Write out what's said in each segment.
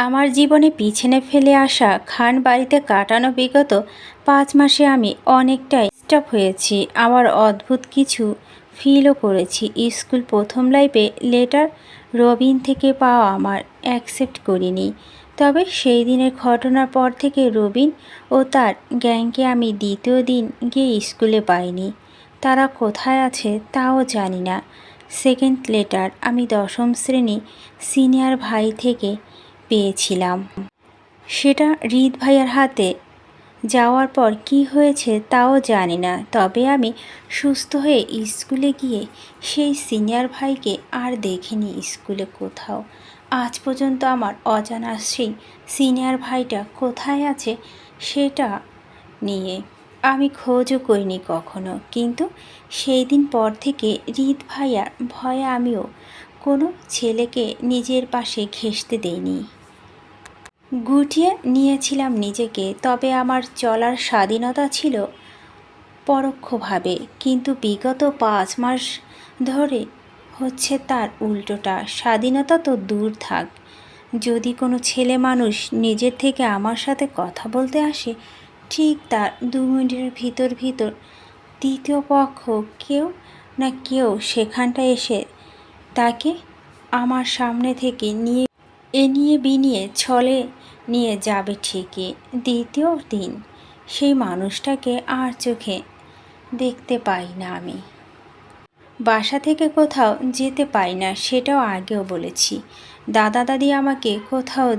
আমার জীবনে পিছনে ফেলে আসা খান বাড়িতে কাটানো বিগত পাঁচ মাসে আমি অনেকটাই স্টপ হয়েছি। আমার অদ্ভুত কিছু ফিলও করেছি। স্কুল প্রথম লাইফে লেটার রবিন থেকে পাওয়া আমার অ্যাকসেপ্ট করিনি। তবে সেই দিনের ঘটনার পর থেকে রবিন ও তার গ্যাংকে আমি দ্বিতীয় দিন গিয়ে স্কুলে পাইনি। তারা কোথায় আছে তাও জানি না। সেকেন্ড লেটার আমি দশম শ্রেণি সিনিয়র ভাই থেকে পেয়েছিলাম। সেটা হৃদ ভাইয়ার হাতে। যাওয়ার পর কি হয়েছে তাও জানি না। তবে আমি সুস্থ হয়ে স্কুলে গিয়ে সেই সিনিয়র ভাইকে আর দেখিনি স্কুলে কোথাও। আজ পর্যন্ত আমার অজানা সেই সিনিয়র ভাইটা কোথায় আছে সেটা নিয়ে আমি খোঁজও করিনি কখনো। কিন্তু সেই দিন পর থেকে হৃদ ভাইয়ার ভয়ে আমিও কোনো ছেলেকে নিজের পাশে ঘেঁষতে দেইনি। গুটিয়ে নিয়েছিলাম নিজেকে, তবে আমার চলার স্বাধীনতা ছিল পরোক্ষভাবে। কিন্তু বিগত পাঁচ মাস ধরে হচ্ছে তার উল্টোটা। স্বাধীনতা তো দূর থাক। যদি কোনো ছেলে মানুষ নিজের থেকে আমার সাথে কথা বলতে আসে, ঠিক তার দু মিনিটের ভিতর ভিতর তৃতীয় পক্ষ কেউ না কেউ সেখানটা এসে তাকে আমার সামনে থেকে নিয়ে এ নিয়ে বিনিয়ে ছলে নিয়ে যাবে ঠিকই। দ্বিতীয় দিন সেই মানুষটাকে আর চোখে দেখতে পাই না আমি। বাসা থেকে কোথাও যেতে পাই না, সেটাও আগেও বলেছি। দাদা দাদি আমাকে কোথাও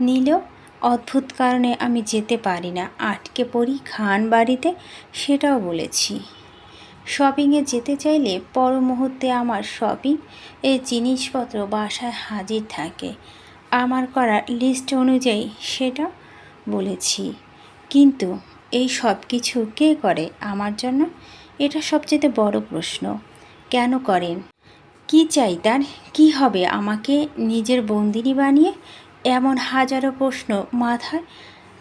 নিলেও অদ্ভুত কারণে আমি যেতে পারি না। আটকে পড়ি খান বাড়িতে, সেটাও বলেছি। শপিংয়ে যেতে চাইলে পর মুহূর্তে আমার শপিং এর জিনিসপত্র বাসায় হাজির থাকে। আমার করা লিস্ট অনুযায়ী সেটা বলেছি। কিন্তু এই সব কিছু কে করে আমার জন্য? এটা সবচেয়ে বড় প্রশ্ন। কেন করেন কি চাই তার? কী হবে আমাকে নিজের বন্দিনী বানিয়ে? এমন হাজারো প্রশ্ন মাথায়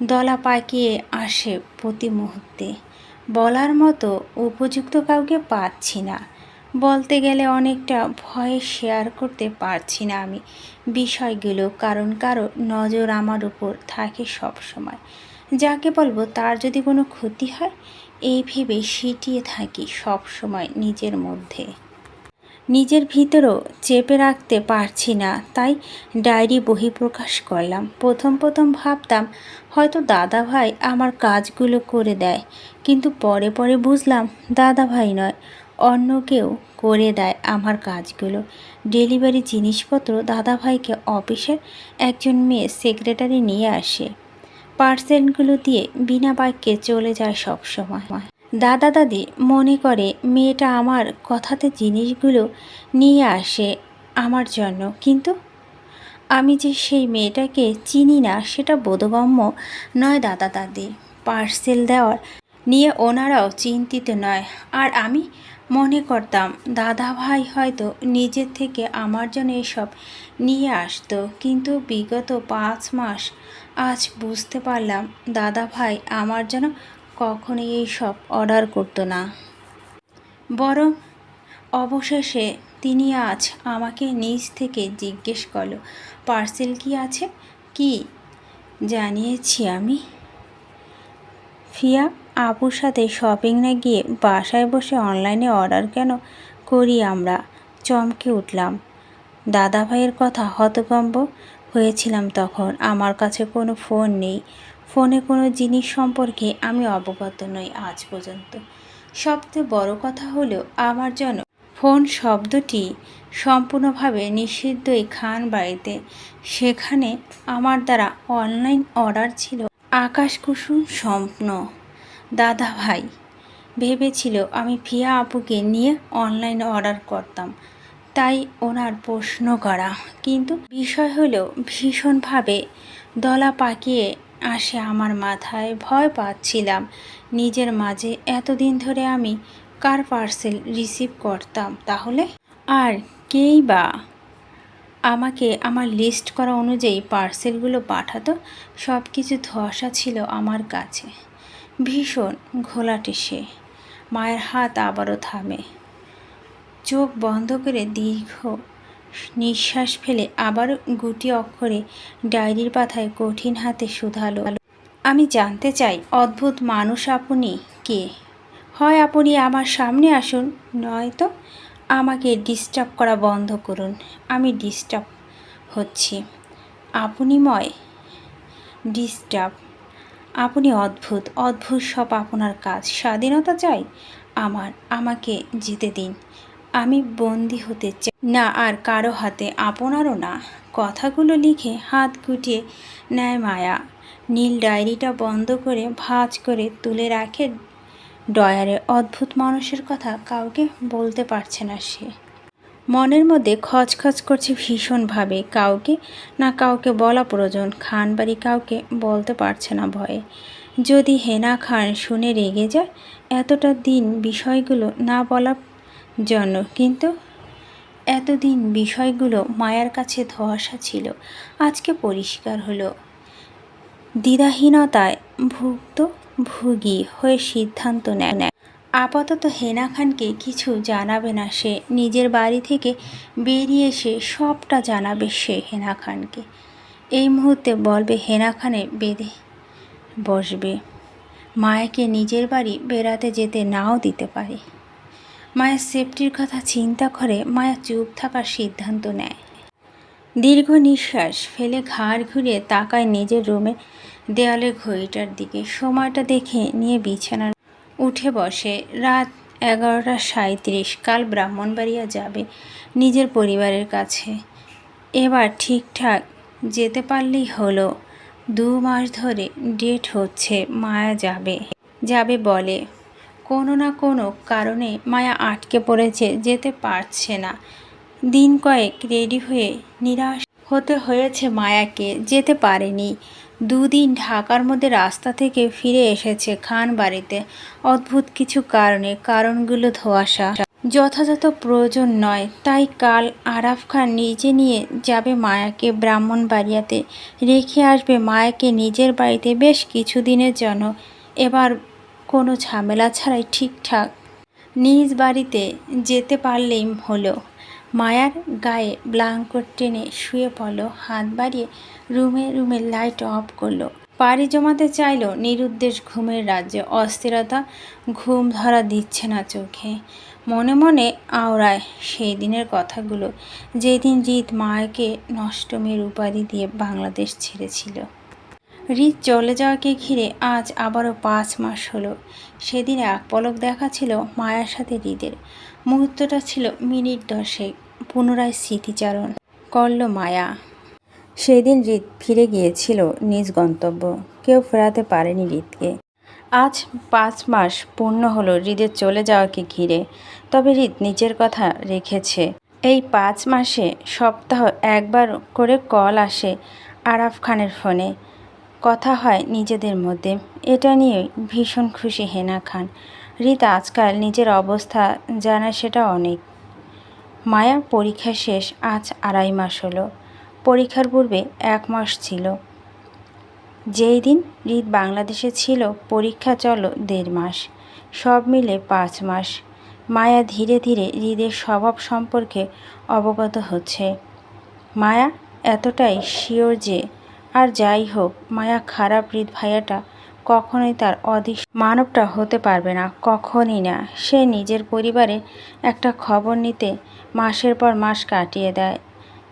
দলা পাকিয়ে আসে প্রতি মুহূর্তে। বলার মতো উপযুক্ত কাউকে পাচ্ছি না। বলতে গেলে অনেকটা ভয়ে শেয়ার করতে পারছি না আমি। বিষয়গুলো কারণ কারও নজর আমার উপর থাকে সব সময়। যাকে বলব, তার যদি কোনো ক্ষতি হয়, এই ভেবে সিটিয়ে থাকি সব সময় নিজের মধ্যে। নিজের ভিতরও চেপে রাখতে পারছি না, তাই ডায়েরি বহিঃপ্রকাশ করলাম। প্রথম প্রথম ভাবতাম, হয়তো দাদা ভাই আমার কাজগুলো করে দেয়, কিন্তু পরে পরে বুঝলাম, দাদা ভাই নয়। অন্য কেউ করে দেয় আমার কাজগুলো। ডেলিভারি জিনিসপত্র দাদাভাইকে অফিসের একজন মেয়ে সেক্রেটারি নিয়ে আসে। পার্সেলগুলো দিয়ে বিনা বাক্যে চলে যায় সব সময় দাদা দাদি মনে করে মেয়েটা আমার কথাতে জিনিসগুলো নিয়ে আসে আমার জন্য, কিন্তু আমি যে সেই মেয়েটাকে চিনি না, সেটা বোধগম্য নয় দাদা দাদি। পার্সেল দেওয়ার নিয়ে ওনারাও চিন্তিত নয়। আর আমি মনে করতাম, দাদা ভাই হয়তো নিজের থেকে আমার জন্য এসব নিয়ে আসতো, কিন্তু বিগত পাঁচ মাস আজ বুঝতে পারলাম দাদা ভাই আমার জন্য কখনোই এইসব অর্ডার করতো না। বরং অবশেষে তিনি আজ আমাকে নিজ থেকে জিজ্ঞেস করল, পার্সেল কি আছে? কি? জানিয়েছি আমি। ফিয়া? আপুর সাথে শপিং না গিয়ে বাসায় বসে অনলাইনে অর্ডার কেন করি আমরা? চমকে উঠলাম। দাদা ভাইয়ের কথা হতভম্ব হয়েছিলাম তখন। আমার কাছে কোনো ফোন নেই। ফোনে কোনো জিনিস সম্পর্কে আমি অবগত নই আজ পর্যন্ত। সবচেয়ে বড় কথা হলো আমার জন্য ফোন শব্দটি সম্পূর্ণভাবে নিষিদ্ধ এই খান বাড়িতে। সেখানে আমার দ্বারা অনলাইন অর্ডার ছিল আকাশ কুসুম স্বপ্ন। দাদা ভাই, ভেবেছিল আমি ফিয়া আপুকে নিয়ে অনলাইন অর্ডার করতাম। তাই ওনার প্রশ্ন করা। কিন্তু বিষয় হলো, ভীষণভাবে দলা পাকিয়ে আসে আমার মাথায়, ভয় পাচ্ছিলাম। নিজের মাঝে এতদিন ধরে আমি কার পার্সেল রিসিভ করতাম? তাহলে আর কেই বা আমাকে আমার লিস্ট করা অনুযায়ী পার্সেলগুলো পাঠাতো? সব কিছু ধসা ছিল আমার কাছে। ভীষণ ঘোলাটে সে। মায়ের হাত আবারও থামে। চোখ বন্ধ করে দীর্ঘ নিঃশ্বাস ফেলে আবার গুটি অক্ষরে ডায়েরির পাতায় কঠিন হাতে শুধালো। আমি জানতে চাই, অদ্ভুত মানুষ আপনি কে? হয় আপনি আমার সামনে আসুন, নয়তো আমাকে ডিস্টার্ব করা বন্ধ করুন। আমি ডিস্টার্ব হচ্ছি। আপনি ময় ডিস্টার্ব। আপনি অদ্ভুত অদ্ভুত সব আপনার কাজ। স্বাধীনতা চাই আমার, আমাকে জিতে দিন। আমি বন্দি হতে চাই না, আর কারও হাতে আপনারও না। কথাগুলো লিখে হাত গুটিয়ে নেয় মায়া। নীল ডায়েরিটা বন্ধ করে ভাঁজ করে তুলে রাখে ডয়ারে অদ্ভুত মানুষের কথা কাউকে বলতে পারছে না সে। মনের মধ্যে খচখচ করছে ভীষণভাবে। কাউকে না কাউকে বলা প্রয়োজন। খান বাড়ি কাউকে বলতে পারছে না ভয়ে। যদি হেনা খান শুনে রেগে যায়, এতটা দিন বিষয়গুলো না বলার জন্য কিন্তু এতদিন বিষয়গুলো মায়ার কাছে ধোয়াশা ছিল। আজকে পরিষ্কার হলো। দ্বিধাহীনতায় ভুক্ত ভুগি হয়ে সিদ্ধান্ত নেয় নেয়। আপাতত হেনা খানকে কিছু জানাবে না সে। নিজের বাড়ি থেকে বেরিয়ে এসে সবটা জানাবে সে হেনা খানকে। এই মুহূর্তে বলবে হেনা খানে বেঁধে বসবে। মায়াকে নিজের বাড়ি বেড়াতে যেতে নাও দিতে পারে। মায়ের সেফটির কথা চিন্তা করে মায়া চুপ থাকার সিদ্ধান্ত নেয়। দীর্ঘ নিঃশ্বাস ফেলে ঘাড় ঘুরিয়ে তাকায় নিজের রুমে দেয়ালের ঘড়িটার দিকে। সময়টা দেখে নিয়ে বিছানার উঠে বসে, রাত এগারোটা সাঁত্রিশ কাল ব্রাহ্মণবাড়িয়া যাবে নিজের পরিবারের কাছে। এবার ঠিকঠাক যেতে পারলেই হলো। দু মাস ধরে ডেট হচ্ছে, মায়া যাবে যাবে বলে। কোনো না কোনো কারণে মায়া আটকে পড়েছে, যেতে পারছে না। দিন কয়েক রেডি হয়ে নিরাশ হতে হয়েছে মায়াকে, যেতে পারেনি। দুদিন ঢাকার মধ্যে রাস্তা থেকে ফিরে এসেছে খান বাড়িতে। অদ্ভুত কিছু কারণে কারণগুলো ধোয়াশা। যথাযথ প্রয়োজন নয়, তাই কাল আরাফ খান নিজে নিয়ে যাবে মায়াকে ব্রাহ্মণবাড়িয়াতে। রেখে আসবে মায়াকে নিজের বাড়িতে বেশ কিছুদিনের জন্য। এবার কোনো ঝামেলা ছাড়াই ঠিকঠাক নিজ বাড়িতে যেতে পারলেই হলো। মায়ার গায়ে ব্লাঙ্কট টেনে শুয়ে পড়ল, হাত বাড়িয়ে রুমে রুমে লাইট অফ করল। পাড়ি জমাতে চাইলো নিরুদ্দেশ ঘুমের রাজ্যে। অস্থিরতা ঘুম ধরা দিচ্ছে না চোখে। মনে মনে আওড়ায় সেই দিনের কথাগুলো। যেদিন জিৎ মায়াকে নষ্টমীর উপাধি দিয়ে বাংলাদেশ ছেড়েছিল। রিত চলে যাওয়াকে ঘিরে আজ আবারও পাঁচ মাস হলো। সেদিন এক পলক দেখা ছিল মায়ার সাথে হৃদের মুহূর্তটা ছিল মিনিট দশেক, পুনরায় স্মৃতিচারণ করল মায়া। সেদিন হৃদ ফিরে গিয়েছিল নিজ গন্তব্য। কেউ ফেরাতে পারেনি হৃদকে আজ পাঁচ মাস পূর্ণ হলো হৃদের চলে যাওয়াকে ঘিরে। তবে হৃদ নিজের কথা রেখেছে। এই পাঁচ মাসে সপ্তাহ একবার করে কল আসে আরাফ খানের ফোনে। কথা হয় নিজেদের মধ্যে। এটা নিয়ে ভীষণ খুশি হেনা খান। হৃদ আজকাল নিজের অবস্থা জানা সেটা অনেক। মায়া পরীক্ষা শেষ আজ আড়াই মাস হলো। পরীক্ষার পূর্বে এক মাস ছিল। যেই দিন হৃদ বাংলাদেশে ছিল, পরীক্ষা চলো দেড় মাস। সব মিলে পাঁচ মাস। মায়া ধীরে ধীরে হৃদের স্বভাব সম্পর্কে অবগত হচ্ছে। মায়া এতটাই শিওর যে, আর যাই হোক, মায়া খারাপ হৃদ ভাইয়াটা কখনোই তার অধিক মানবটা হতে পারবে না, কখনই না। সে নিজের পরিবারে একটা খবর নিতে মাসের পর মাস কাটিয়ে দেয়।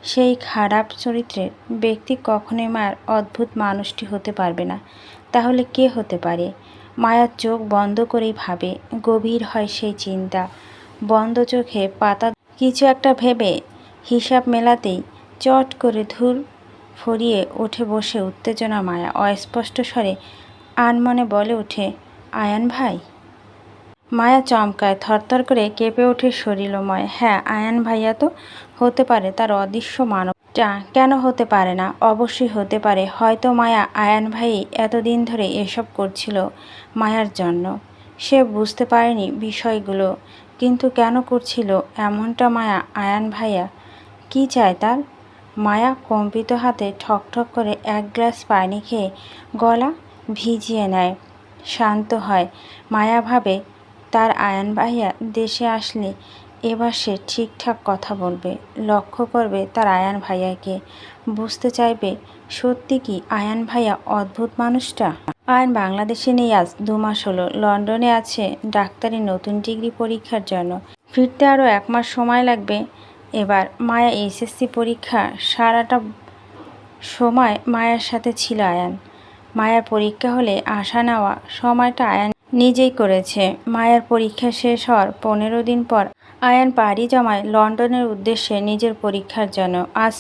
সেই খারাপ চরিত্রের ব্যক্তি কখনোই মায়ের অদ্ভুত মানুষটি হতে পারবে না। তাহলে কে হতে পারে? মায়ার চোখ বন্ধ করেই ভাবে, গভীর হয় সেই চিন্তা। বন্ধ চোখে পাতা কিছু একটা ভেবে হিসাব মেলাতেই চট করে ধুর ফরিয়ে উঠে বসে উত্তেজনা মায়া। অস্পষ্ট স্বরে আনমনে বলে ওঠে, আয়ান ভাই? মায়া চমকায়, থরথর করে কেঁপে ওঠে শরীরময়। হ্যাঁ আয়ান ভাইয়া তো হতে পারে তার অদৃশ্য মানবটা কেন হতে পারে না? অবশ্যই হতে পারে। হয়তো মায়া আয়ান ভাই এতদিন ধরে এসব করছিল মায়ার জন্য। সে বুঝতে পারেনি বিষয়গুলো, কিন্তু কেন করছিল এমনটা মায়া আয়ান ভাইয়া? কি চায় তার? মায়া কম্পিত হাতে ঠক ঠক করে এক গ্লাস পানি খেয়ে গলা ভিজিয়ে নেয়। শান্ত হয়। মায়া ভাবে তার আয়ান ভাইয়া দেশে আসলে, এবার সে ঠিকঠাক কথা বলবে, লক্ষ্য করবে তার আয়ান ভাইয়াকে। বুঝতে চাইবে, সত্যি কি আয়ান ভাইয়া অদ্ভুত মানুষটা? আয়ান বাংলাদেশে নেই আজ, দু মাস হলো। লন্ডনে আছে, ডাক্তারি নতুন ডিগ্রি পরীক্ষার জন্য। ফিরতে আরও এক মাস সময় লাগবে। এবার মায়া এসএসসি পরীক্ষা, সারাটা সময় মায়ের সাথে ছিল আয়ান। মায়ের পরীক্ষা হলে আসা নেওয়া সময়টা আয়ান নিজেই করেছে। মায়ের পরীক্ষা শেষ হওয়ার পনেরো দিন পর আয়ান পাড়ি জমায় লন্ডনের উদ্দেশ্যে নিজের পরীক্ষার জন্য আজ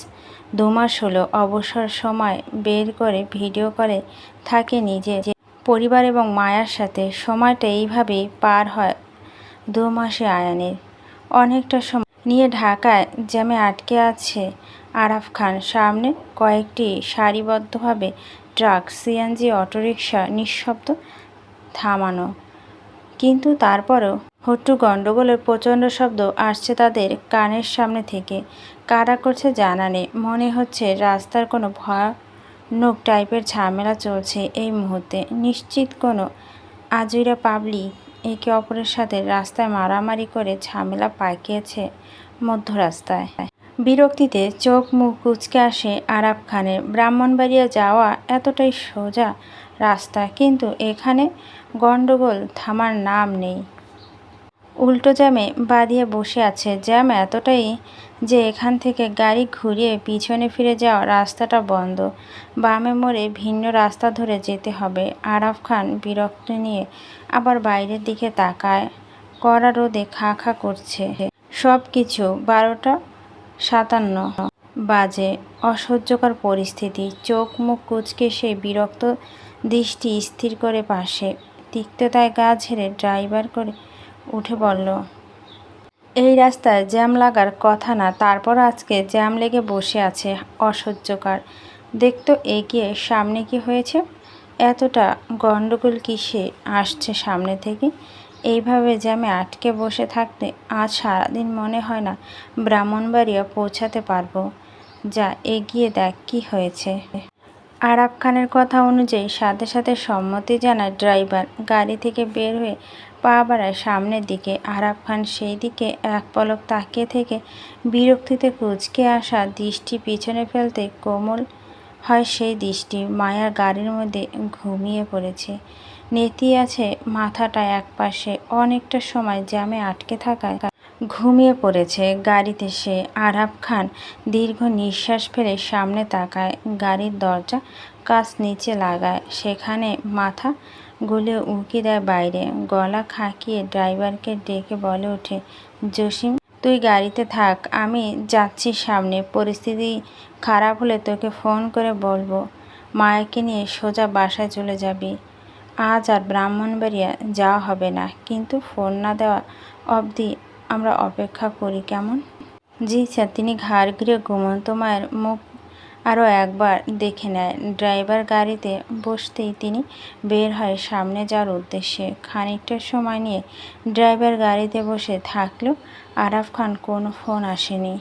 দু মাস হলো অবসর সময়। বের করে ভিডিও করে থাকে নিজে যে পরিবার এবং মায়ার সাথে সময়টা এইভাবেই পার হয় দু মাসে আয়ানের। অনেকটা সময় নিয়ে ঢাকায় জ্যামে আটকে আছে আরাফ খান। সামনে কয়েকটি সারিবদ্ধভাবে ট্রাক, সিএনজি, অটোরিকশা নিঃশব্দ থামানো। কিন্তু তারপরেও হট্টু গণ্ডগোলের প্রচণ্ড শব্দ আসছে তাদের কানের সামনে থেকে। কারা করছে জানা নেই। মনে হচ্ছে রাস্তার কোনো ভয়ানক টাইপের ঝামেলা চলছে এই মুহূর্তে। নিশ্চিত কোনো আজুরা পাবলি একে অপরের সাথে রাস্তায় মারামারি করে ঝামেলা পাকিয়েছে মধ্য রাস্তায় বিরক্তিতে চোখ মুখ কুচকে আসে আরাব খানের। ব্রাহ্মণবাড়িয়া যাওয়া এতটাই সোজা রাস্তা। কিন্তু এখানে গণ্ডগোল, থামার নাম নেই। উল্টো জ্যামে বাদিয়ে বসে আছে। জ্যাম এতটাই যে এখান থেকে গাড়ি ঘুরিয়ে পিছনে ফিরে যাওয়া রাস্তাটা বন্ধ। বামে মোড়ে ভিন্ন রাস্তা ধরে যেতে হবে। আরাফ খান বিরক্ত নিয়ে আবার বাইরের দিকে তাকায়। কড়া রোদে খা খা করছে। সব কিছু বারোটা সাতান্ন বাজে। অসহ্যকর পরিস্থিতি। চোখ মুখ কুচকে সে বিরক্ত দৃষ্টি স্থির করে পাশে। তিক্ততায় গা ঝেড়ে ড্রাইভার করে উঠে বলল, এই রাস্তায় জ্যাম লাগার কথা না, তারপর আজকে জ্যাম লেগে বসে আছে অসহ্যকার। দেখতো এগিয়ে সামনে কি হয়েছে? এতটা গণ্ডগোল কিসে আসছে সামনে থেকে? এইভাবে জ্যামে আটকে বসে থাকতে আজ সারাদিন মনে হয় না ব্রাহ্মণবাড়িয়া পৌঁছাতে পারব। যা, এগিয়ে দেখ কি হয়েছে। আরাব খানের কথা অনুযায়ী সাথে সাথে সম্মতি জানায় ড্রাইভার। গাড়ি থেকে বের হয়ে পা বাড়ায় সামনের দিকে। আরাব খান সেই দিকে এক পলক তাকিয়ে থেকে বিরক্তিতে কুচকে আসা দৃষ্টি পিছনে ফেলতে কোমল হয় সেই দৃষ্টি। মায়ার গাড়ির মধ্যে ঘুমিয়ে পড়েছে। নেতি আছে মাথাটা একপাশে। অনেকটা সময় জ্যামে আটকে থাকায় ঘুমিয়ে পড়েছে। গাড়িতে সে আরাব খান দীর্ঘ নিঃশ্বাস ফেলে সামনে তাকায়। গাড়ির দরজা কাজ নিচে লাগায়। সেখানে মাথা গুলে উঁকি দেয় বাইরে। গলা খাঁকিয়ে ড্রাইভারকে ডেকে বলে ওঠে, জসিম, তুই গাড়িতে থাক, আমি যাচ্ছি সামনে। পরিস্থিতি খারাপ হলে তোকে ফোন করে বলব। মায়াকে নিয়ে সোজা বাসায় চলে যাবি। আজ আর ব্রাহ্মণবাড়িয়া যাওয়া হবে না। কিন্তু ফোন না দেওয়া অবধি আমরা অপেক্ষা করি, কেমন? জি স্যার, তিনি ঘাড় ঘিরে ঘুমন্ত মায়ের মুখ আরও একবার দেখে নেয়। ড্রাইভার গাড়িতে বসতেই তিনি বের হয় সামনে যাওয়ার উদ্দেশ্যে। খানিকটা সময় নিয়ে ড্রাইভার গাড়িতে বসে থাকলেও আরাফ খান কোনো ফোন আসেনি।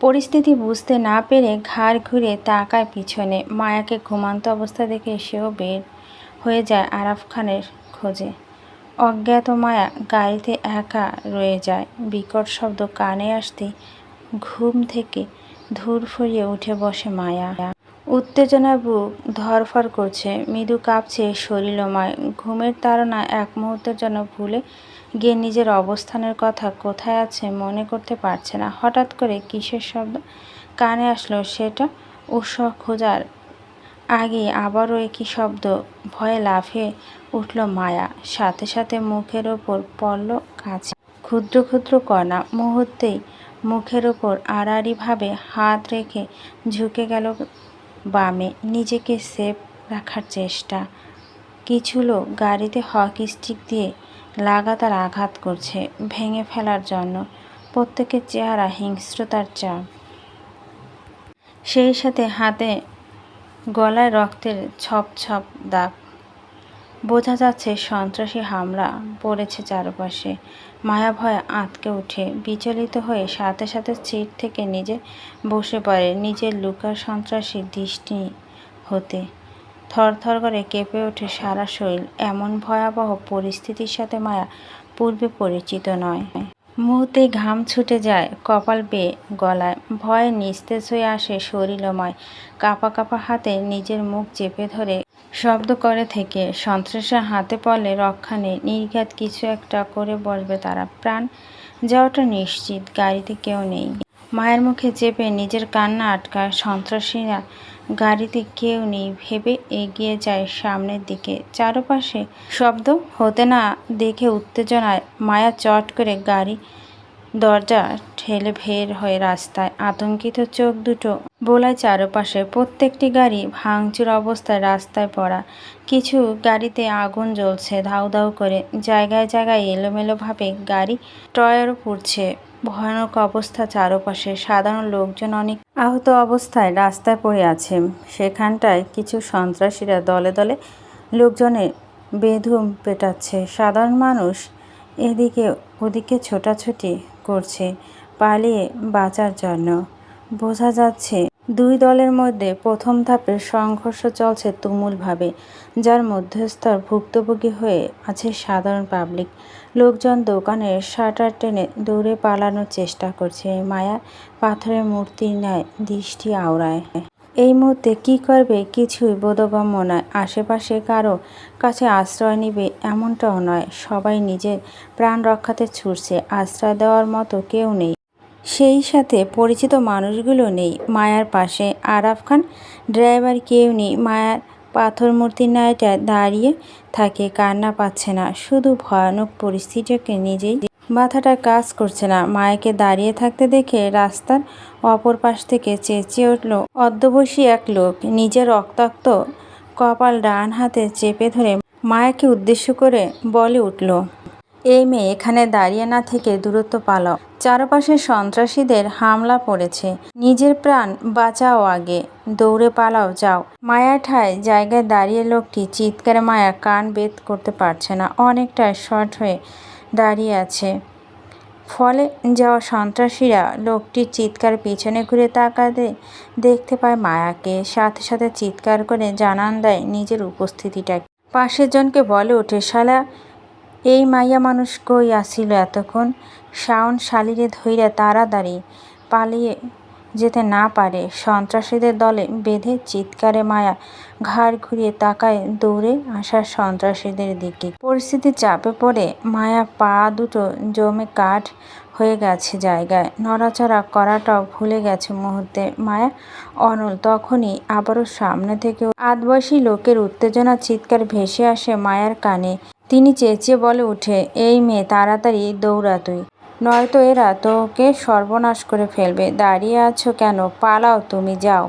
পরিস্থিতি বুঝতে না পেরে ঘাড় ঘুরে তাকায় পিছনে। মায়াকে ঘুমান্ত অবস্থা দেখে সেও বের হয়ে যায় আরাফ খানের খোঁজে। অজ্ঞাত মায়া গাড়িতে একা রয়ে যায়। বিকট শব্দ কানে আসতে ঘুম থেকে ধূর ফরিয়ে উঠে বসে মায়া। উত্তেজনায় বুক ধরফর করছে। মৃদু কাঁপছে শরীরময়। ঘুমের তাড়না এক মুহূর্তের জন্য ভুলে গিয়ে নিজের অবস্থানের কথা কোথায় আছে মনে করতে পারছে না। হঠাৎ করে কিসের শব্দ কানে আসলো সেটা উৎস খোঁজার আগে আবারও একই শব্দ ভয়ে লাফিয়ে উঠল মায়া। সাথে সাথে মুখের ওপর পড়ল কাছে। ক্ষুদ্র ক্ষুদ্র কণা মুহূর্তেই মুখের ওপর আড়াআড়িভাবে হাত রেখে ঝুঁকে গেল বামে। নিজেকে সেফ রাখার চেষ্টা। কিছু লোক গাড়িতে হকি স্টিক দিয়ে লাগাতার আঘাত করছে ভেঙে ফেলার জন্য। প্রত্যেকের চেহারা হিংস্রতার চাপ। সেই সাথে হাতে গলায় রক্তের ছপ ছপ দাগ। বোঝা যাচ্ছে সন্ত্রাসী হামলা পড়েছে চারপাশে। মায়া ভয়ে আঁতকে উঠে, বিচলিত হয়ে সাথে সাথে সিট থেকে নিজে বসে পড়ে নিজের লুকার সন্ত্রাসী দৃষ্টি হতে। থরথর করে কেঁপে ওঠে সারা শরীর। এমন ভয়াবহ পরিস্থিতির সাথে মায়া পূর্বে পরিচিত নয়। মুহূর্তে ঘাম ছুটে যায় কপাল বেয়ে গলায়। ভয়ে নিস্তেজ হয়ে আসে শরীরময়। কাপা কাপা হাতে নিজের মুখ চেপে ধরে শব্দ করে থেকে। সন্ত্রাসের হাতে পলে রক্ষা নেই। নির্ঘাত কিছু একটা করে বসবে তারা। প্রাণ যাওয়াটা নিশ্চিত, গাড়িতে কেউ নেই। মায়ের মুখে চেপে নিজের কান্না আটকায় সন্ত্রাসীরা। গাড়িতে কেউ নেই। ভেবে এগিয়ে যায় সামনের দিকে। চারপাশে শব্দ হতে না দেখে উত্তেজনায় মায়া চট করে গাড়ি দরজা ঠেলে ভের হয়ে রাস্তায় আতঙ্কিত চোখ দুটো। বোলায় চারপাশে প্রত্যেকটি গাড়ি ভাঙচুর অবস্থায় রাস্তায় পড়া। কিছু গাড়িতে আগুন জ্বলছে ধাউ ধাউ করে। জায়গায় জায়গায় এলোমেলোভাবে গাড়ি টয়ারও পুড়ছে ভয়ানক অবস্থা চারপাশে। সাধারণ লোকজন অনেক আহত অবস্থায় রাস্তায় পড়ে আছে। সেখানটায় কিছু সন্ত্রাসীরা দলে দলে লোকজনের বেধুম পেটাচ্ছে। সাধারণ মানুষ এদিকে ওদিকে ছোটাছুটি করছে পালিয়ে বাঁচার জন্য। বোঝা যাচ্ছে দুই দলের মধ্যে প্রথম ধাপে সংঘর্ষ চলছে তুমুলভাবে, যার মধ্যস্থর ভুক্তভোগী হয়ে আছে সাধারণ পাবলিক। লোকজন দোকানের শাটার টেনে দৌড়ে পালানোর চেষ্টা করছে। মায়া পাথরের মূর্তির ন্যায় দৃষ্টি আওড়ায়। এই মুহূর্তে কি করবে কিছুই বোধগম্য নয়। আশেপাশে কারও কাছে আশ্রয় নিবে এমনটাও নয়। সবাই নিজের প্রাণ রক্ষাতে ছুটছে, আশ্রয় দেওয়ার মতো কেউ নেই। সেই সাথে পরিচিত মানুষগুলো নেই। মায়ার পাশে আরাফ খান, ড্রাইভার কেউ নেই। মায়ার পাথর মূর্তির ন্যায়টা দাঁড়িয়ে থাকে, কান্না পাচ্ছে না। শুধু ভয়ানক পরিস্থিতিকে নিজেই মাথাটা কাজ করছে না। মায়াকে দাঁড়িয়ে থাকতে দেখে রাস্তার অপর পাশ থেকে চেঁচিয়ে উঠল অর্ধবয়সী এক লোক। নিজের রক্তাক্ত কপাল ডান হাতে চেপে ধরে মায়াকে উদ্দেশ্য করে বলে উঠল, এই মেয়ে এখানে দাঁড়িয়ে না থেকে দূরত্ব পালাও। চারপাশে সন্ত্রাসীদের হামলা পড়েছে। নিজের প্রাণ বাঁচাও আগে। দৌড়ে পালাও, যাও। মায়া ঠায় জায়গায় দাঁড়িয়ে লোকটি চিৎকারে মায়া কান বেদ করতে পারছে না। অনেকটা শর্ট হয়ে দাঁড়িয়ে আছে। ফলে যাওয়া সন্ত্রাসীরা লোকটির চিৎকার পিছনে ঘুরে তাকাতে দেখতে পায় মায়াকে। সাথে সাথে চিৎকার করে জানান দেয় নিজের উপস্থিতিটাকে। পাশের জনকে বলে ওঠে, শালা, এই মাইয়া মানুষ কই আসিল এতক্ষণ? শাওন শালিরে ধইরা তাড়াতাড়ি পালিয়ে যেতে না পারে। সন্ত্রাসীদের দলে বেঁধে চিৎকারে মায়া, ঘাড় ঘুরিয়ে তাকায় দৌড়ে আসা সন্ত্রাসীদের দিকে। পরিস্থিতি চাপে পড়ে, মায়া পা দুটো জমে কাঠ হয়ে গেছে জায়গায়। নড়াচড়া করাটাও ভুলে গেছে মুহূর্তে মায়া। অনল তখনই আবারও সামনে থেকে আদবয়সী লোকের উত্তেজনা, চিৎকার ভেসে আসে মায়ার কানে। তিনি চেঁচিয়ে বলে উঠে, এই মেয়ে, তাড়াতাড়ি দৌড়া তুই। নয়তো এরা তোকে সর্বনাশ করে ফেলবে। দাঁড়িয়ে আছো কেন? পালাও তুমি, যাও।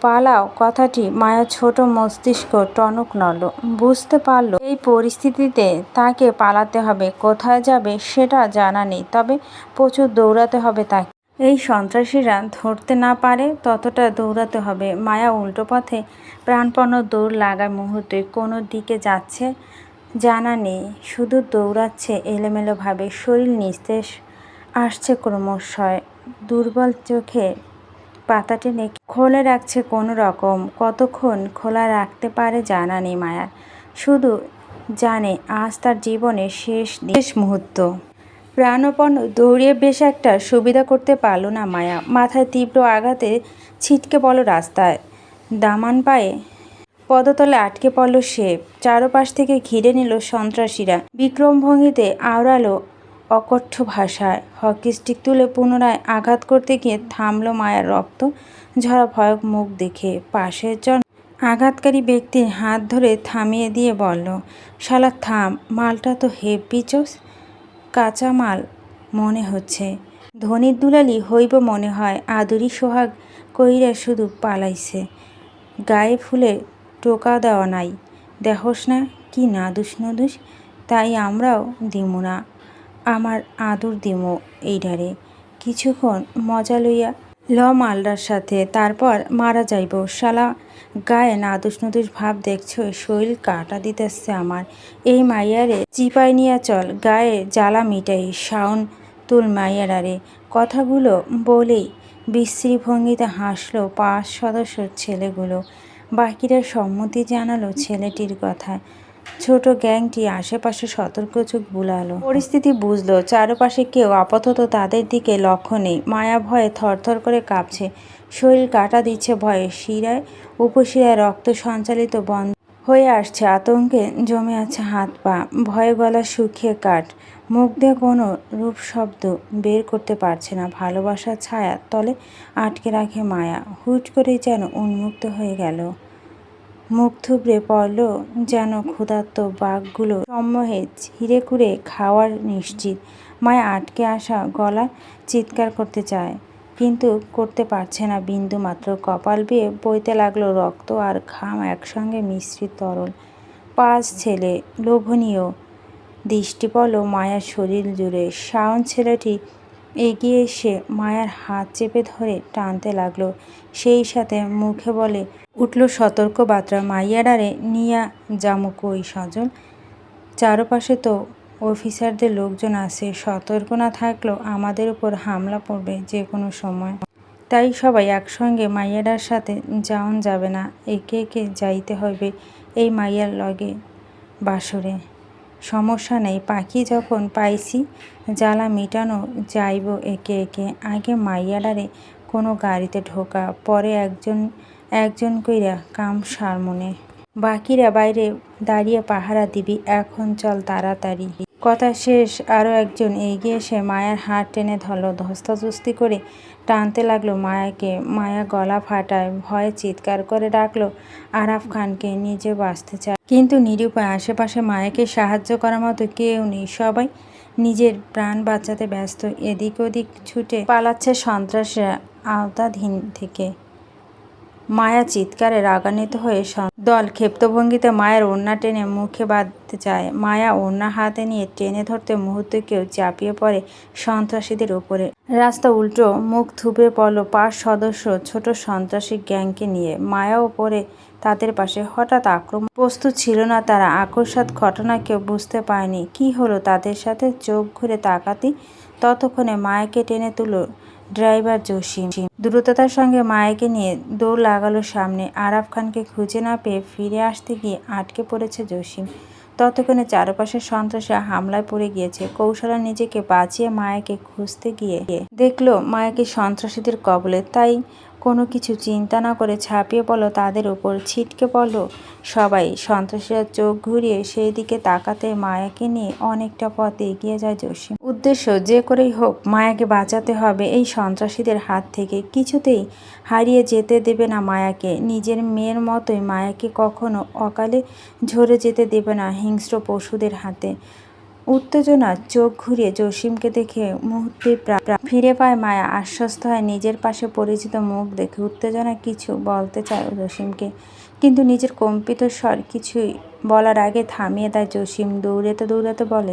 পালাও, কথাটি মায়া ছোট মস্তিষ্ক টনক নড়ল। বুঝতে পারল এই পরিস্থিতিতে তাকে পালাতে হবে, কোথায় যাবে সেটা জানা নেই, তবে প্রচুর দৌড়াতে হবে তাকে। এই সন্ত্রাসীরা ধরতে না পারে ততটা দৌড়াতে হবে। মায়া উল্টো পথে প্রাণপণ দৌড় লাগায় মুহূর্তে কোনো দিকে যাচ্ছে জানা নেই। শুধু দৌড়াচ্ছে এলোমেলোভাবে, শরীর নিস্তেজ, আসছে ক্রমশয় দুর্বল চোখে পাতা টেনে খোলে রাখছে কোনো রকম। কতক্ষণ খোলা রাখতে পারে জানা নেই মায়ার। শুধু জানে আজ তার জীবনের শেষ শেষ মুহূর্ত। প্রাণপণ দৌড়িয়ে বেশ একটা সুবিধা করতে পারল না মায়া। মাথায় তীব্র আঘাতে ছিটকে পড়ল রাস্তায়। দামান পায়ে পদতলে আটকে পড়ল সে। চারপাশ থেকে ঘিরে নিল সন্ত্রাসীরা। বিক্রমভঙ্গিতে আওড়ালো অকথ্য ভাষায়। হকি স্টিক তুলে পুনরায় আঘাত করতে গিয়ে থামল মায়ের রক্ত। ঝরা ভয়ক মুখ দেখে পাশের জন আঘাতকারী ব্যক্তির হাত ধরে থামিয়ে দিয়ে বলল, শালা, থাম। মালটা তো হেভি চোস। কাঁচা মাল, মনে হচ্ছে। ধনির দুলালি হইব মনে হয়। আদুরি সোহাগ কইরা শুধু পালাইছে। গায়ে ফুলে টোকা দেওয়া নাই। দেখোস না কি না নাদুস নদুস, তাই আমরাও দিমু না। আমার আদর দিমু এইডারে। কিছুক্ষণ মজা লইয়া ল মালডার সাথে, তারপর মারা যাইব। শালা, গায়ে নাদুস নদুস ভাব দেখছ, শরীর কাটা দিতেছে আমার। এই মাইয়ারে চিপাই নিয়া চল, গায়ে জ্বালা মিটাই শাউন তুল মাইয়ারারে। কথাগুলো বলেই বিশ্রী ভঙ্গিতে হাসলো পাঁচ সদস্যর ছেলেগুলো। বাকিরা সম্মতি জানালো ছেলেটির কথায় ছোট গ্যাংটি আশেপাশে সতর্ক চোখ বুলালো। পরিস্থিতি বুঝলো, চারপাশে কেউ আপাতত তাদের দিকে লক্ষ্য নেই। মায়া ভয়ে থরথর করে কাঁপছে। শরীর কাটা দিচ্ছে ভয়ে শিরায়, উপশিরায় রক্ত সঞ্চালিত বন্ধ হয়ে আসছে। আতঙ্কে জমে আছে হাত পা ভয়ে গলা শুকিয়ে কাঠ মুখ দিয়ে কোনো রূপ শব্দ বের করতে পারছে না। ভালোবাসার ছায়া তলে আটকে রাখে মায়া। হুট করেই যেন উন্মুক্ত হয়ে গেল। মুখ থুবড়ে পড়ল যেন ক্ষুধার্ত বাঘগুলো সম্মোহে হিরে কুড়ে খাওয়ার নিশ্চিত। মায়া আটকে আসা গলা চিৎকার করতে চায়, কিন্তু করতে পারছে না। বিন্দু মাত্র কপাল বেয়ে বইতে লাগল রক্ত আর ঘাম একসঙ্গে মিশ্রিত তরল। পাঁচ ছেলে, লোভনীয় দৃষ্টি পড়ল মায়ার শরীর জুড়ে। শাওন ছেলেটি এগিয়ে এসে মায়ার হাত চেপে ধরে টানতে লাগল। সেই সাথে মুখে বলে, উঠল সতর্ক বার্তা মাইয়াডারে নিয়া জামু কই সজল? চারপাশে তো অফিসারদের লোকজন আছে, সতর্ক না থাকলেও আমাদের উপর হামলা পড়বে যে কোনো সময়। তাই সবাই একসঙ্গে মাইয়াডার সাথে যাওন যাবে না, একে একে যাইতে হবে এই মাইয়ার লগে বাসরে। সমস্যা নেই। পাখি যখন পাইছি, জ্বালা মিটানো যাইব একে একে। আগে মাইয়াডারে কোনো গাড়িতে ঢোকা, পরে একজন একজন কইরা কাম সারমনে। বাকিরা বাইরে দাঁড়িয়ে পাহারা দিবি, এখন চল তাড়াতাড়ি। কথা শেষ, আরও একজন এগিয়ে এসে মায়ার হাত টেনে ধরলো, ধস্তাধস্তি করে টানতে লাগল মায়াকে। মায়া গলা ফাটায়, ভয়ে চিৎকার করে ডাকলো, আরাফ খানকে নিজে বাঁচতে চায়। কিন্তু নিরুপায় আশেপাশে মায়াকে সাহায্য করার মতো কেউ নেই। সবাই নিজের প্রাণ বাঁচাতে ব্যস্ত। এদিক ওদিক ছুটে পালাচ্ছে সন্ত্রাসীরা আওতাধীন থেকে। মায়া চিৎকারে রাগান্বিত হয়ে দল ক্ষিপ্তভঙ্গিতে মায়ের ওড়না টেনে মুখে বাঁধতে চায়। মায়া ওড়না হাতে নিয়ে টেনে ধরতে মুহূর্তে কেউ চাপিয়ে পড়ে সন্ত্রাসীদের উপরে। রাস্তা উল্টো মুখ থুবড়ে পড়ল পাঁচ সদস্য ছোট সন্ত্রাসী গ্যাংকে নিয়ে। মায়া পড়ে তাদের পাশে হঠাৎ আক্রমণ প্রস্তুত ছিল না তারা। আকস্মাত ঘটনা কেউ বুঝতে পায়নি কি হলো তাদের সাথে চোখ ঘুরে তাকাতি ততক্ষণে মায়াকে টেনে তুলো ড্রাইভার জসিম। দ্রুততার সঙ্গে মায়েকে নিয়ে দৌড় লাগালো সামনে। আরাফ খানকে খুঁজে না পেয়ে ফিরে আসতে গিয়ে আটকে পড়েছে জসিম। ততক্ষণে চারপাশের সন্ত্রাসে হামলায় পড়ে গিয়েছে। কৌশলা নিজেকে বাঁচিয়ে মায়াকে খুঁজতে গিয়ে দেখল মায়াকে সন্ত্রাসীদের কবলে। তাই কোনো কিছু চিন্তা না করে ঝাঁপিয়ে পড়ল তাদের উপর, ছিটকে পড়ল সবাই সন্ত্রাসীরা চোখ ঘুরিয়ে সেই দিকে তাকাতে মায়াকে নিয়ে অনেকটা পথে এগিয়ে যায় জসিম। উদ্দেশ্য যে করেই হোক, মায়াকে বাঁচাতে হবে এই সন্ত্রাসীদের হাত থেকে। কিছুতেই হারিয়ে যেতে দেবে না মায়াকে। নিজের মেয়ের মতোই মায়াকে কখনো অকালে ঝরে যেতে দেবে না হিংস্র পশুদের হাতে। উত্তেজনা চোখ ঘুরিয়ে জসিমকে দেখে মুহূর্তে ফিরে পায় মায়া। আশ্বস্ত হয় নিজের পাশে পরিচিত মুখ দেখে উত্তেজনা কিছু বলতে চায় জসিমকে। কিন্তু নিজের কম্পিত স্বর কিছুই বলার আগে থামিয়ে দেয় জসিম। দৌড়াতে দৌড়াতে বলে